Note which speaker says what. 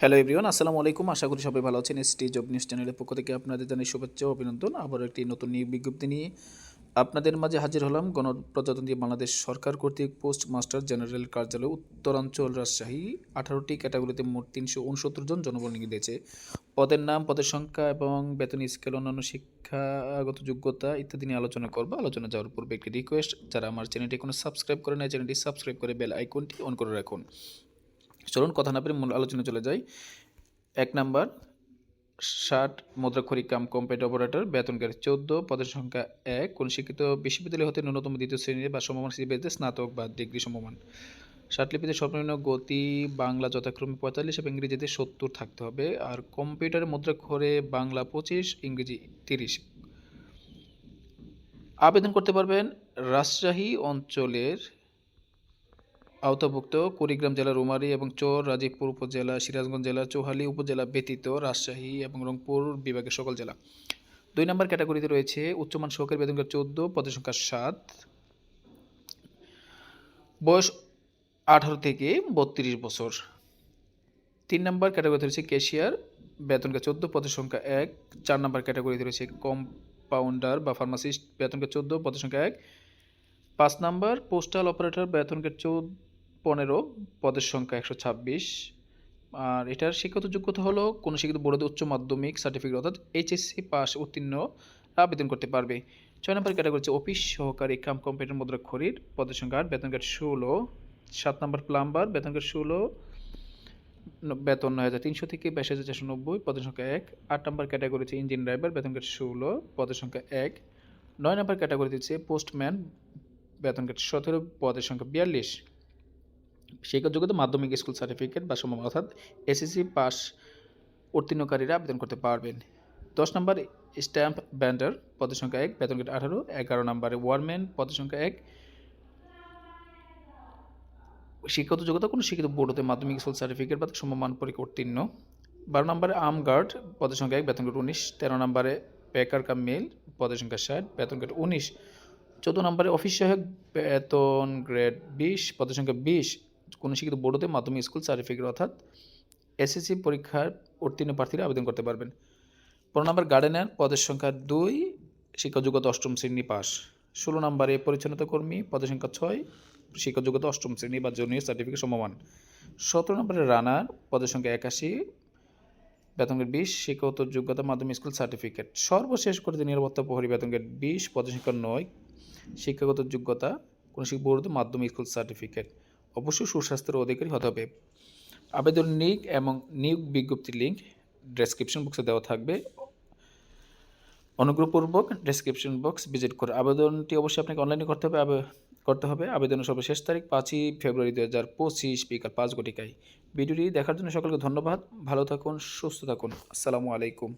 Speaker 1: Hello everyone আসসালামু আলাইকুম। আশা করি সবাই ভালো আছেন। এসটি জব নিউজ চ্যানেলের পক্ষ থেকে আপনাদের জানাই শুভেচ্ছা অভিনন্দন। আবার একটি নতুন নিয়োগ বিজ্ঞপ্তি নিয়ে আপনাদের মাঝে হাজির হলাম। গণপ্রজাতন্ত্রী বাংলাদেশ সরকার কর্তৃক পোস্ট মাস্টার জেনারেল কার্যালয় উত্তরাঞ্চল রাজশাহী। আঠারোটি ক্যাটাগরিতে মোট তিনশো উনসত্তর জন জনবল নিয়োগ দিয়েছে। পদের নাম, পদের সংখ্যা এবং বেতন, স্কেল, অন্যান্য শিক্ষাগত যোগ্যতা ইত্যাদি নিয়ে আলোচনা করব। আলোচনা যাওয়ার পূর্বে একটি রিকোয়েস্ট যারা আমার চ্যানেলটি কোনো সাবস্ক্রাইব করে নেয় চ্যানেলটি সাবস্ক্রাইব করে বেল আইকনটি অন করে রাখুন। চলুন কথা না পেরে মূল আলোচনা চলে যাই। এক নাম্বার, ষাট মুদ্রাক্ষরী কাম কম্পেট অপারেটর বেতনকারী চোদ্দ, পদের সংখ্যা এক, কোন শিক্ষিত বিশ্ববিদ্যালয় হতে ন্যূনতম দ্বিতীয় শ্রেণির বা সমমান সিবিএসতে স্নাতক বা ডিগ্রি সমমান। ষাটলিপিতে সর্বনিম্ন গতি বাংলা যথাক্রমে পঁয়তাল্লিশ এবং ইংরেজিতে সত্তর থাকতে হবে, আর কম্পিউটারে মুদ্রাক্ষরে বাংলা পঁচিশ, ইংরেজি তিরিশ। আবেদন করতে পারবেন রাজশাহী অঞ্চলের আওতাভুক্ত কুড়িগ্রাম জেলার রুমারী এবং চর রাজীবপুর উপজেলা, সিরাজগঞ্জ জেলা, চৌহালি উপজেলা ব্যতীত রাজশাহী এবং রংপুর বিভাগের সকল জেলা। দুই নম্বর ক্যাটাগরিতে রয়েছে উচ্চমান সহকারী বেতনকার চোদ্দ, পদের সংখ্যা সাত। বয়স আঠারো থেকে বত্রিশ বছর। তিন নম্বর ক্যাটাগরিতে রয়েছে ক্যাশিয়ার, বেতনকার চোদ্দ, পদের সংখ্যা এক। চার নম্বর ক্যাটাগরিতে রয়েছে কম্পাউন্ডার বা ফার্মাসিস্ট, বেতনকার চোদ্দ, পদের সংখ্যা এক। পাঁচ নাম্বার পোস্টাল অপারেটর বেতনকে চৌদ্দ পনেরো, পদের সংখ্যা একশো ছাব্বিশ। আর এটার শিক্ষাগত যোগ্যতা হলো কোনো শিক্ষিত বোর্ডে উচ্চ মাধ্যমিক সার্টিফিকেট অর্থাৎ এইচএসসি পাস উত্তীর্ণ, আবেদন করতে পারবে। ছয় নম্বর ক্যাটাগরি হচ্ছে অফিস সহকারী কাম কম্পিউটার মুদ্রা খরির পদের সংখ্যা আট, বেতন কার্ড ষোলো। সাত নম্বর প্লাম্বার বেতন কার্ড ষোলো। বেতন নয় হাজার তিনশো থেকে বাইশ হাজার চারশো নব্বই, পদের সংখ্যা এক। আট নম্বর ক্যাটাগরি হচ্ছে ইঞ্জিন ড্রাইভার বেতন কার্ড ষোলো, পদের সংখ্যা এক। নয় নম্বর ক্যাটাগরি হচ্ছে পোস্টম্যান বেতন কার্ড সতেরো, পদের সংখ্যা বিয়াল্লিশ। শিক্ষা যোগ্যতা মাধ্যমিক স্কুল সার্টিফিকেট বা সম অর্থাৎ এসএসসি পাস উত্তীর্ণকারীরা আবেদন করতে পারবেন। দশ নম্বর স্ট্যাম্প ব্যান্ডার পদের সংখ্যা এক, বেতন কার্ড আঠারো, এগারো নম্বরে ওয়ারম্যান পদের সংখ্যা এক। শিক্ষাগত যোগ্যতা, কোনো শিক্ষিত বোর্ড হতে মাধ্যমিক স্কুল সার্টিফিকেট বা সমমান পরীক্ষা উত্তীর্ণ। বারো নম্বরে আর্ম গার্ড পদের সংখ্যা এক, বেতন কার্ড উনিশ। তেরো নম্বরে পেকার কাম মেল পদের সংখ্যা ষাট, বেতন কার্ড উনিশ। চোদ্দ নম্বরে অফিস সহায়ক, বেতন গ্রেড বিশ, পদের সংখ্যা বিশ। কোনো শিক্ষিত বোর্ড হতে মাধ্যমিক স্কুল সার্টিফিকেট অর্থাৎ এসএসসি পরীক্ষার উত্তীর্ণ প্রার্থীরা আবেদন করতে পারবেন। পনেরো নম্বর গার্ডেনার পদের সংখ্যা দুই, শিক্ষা যোগ্যতা অষ্টম শ্রেণি পাস ষোলো নম্বরে পরিচ্ছন্নতা কর্মী পদের সংখ্যা ছয়, শিক্ষা যোগ্যতা অষ্টম শ্রেণি বা জুনিয়র সার্টিফিকেট সমমান। সতেরো নম্বরে রানার পদের সংখ্যা একাশি বেতন গ্রেড বিশ, শিক্ষাগত যোগ্যতা মাধ্যমিক স্কুল সার্টিফিকেট। সর্বশেষ করে নিরাপত্তা প্রহরী বেতন গ্রেড বিশ, পদের সংখ্যা নয়, শিক্ষাগত যোগ্যতা কোনো শিক্ষা বোর্ড মাধ্যমিক স্কুল সার্টিফিকেট। অবশ্যই সুস্বাস্থ্যের অধিকারী হতে হবে। আবেদন লিঙ্ক এবং নিয়োগ বিজ্ঞপ্তির লিঙ্ক ডেসক্রিপশন বক্সে দেওয়া থাকবে। অনুগ্রহপূর্বক ডেসক্রিপশন বক্স ভিজিট করে আবেদনটি অবশ্যই আপনাকে অনলাইনে করতে হবে। করতে হবে। আবেদনের সর্বশেষ তারিখ পাঁচই ফেব্রুয়ারি দু হাজার পঁচিশ বিকাল পাঁচ ঘটিকায়। ভিডিওটি দেখার জন্য সকলকে ধন্যবাদ। ভালো থাকুন, সুস্থ থাকুন। আসসালামু আলাইকুম।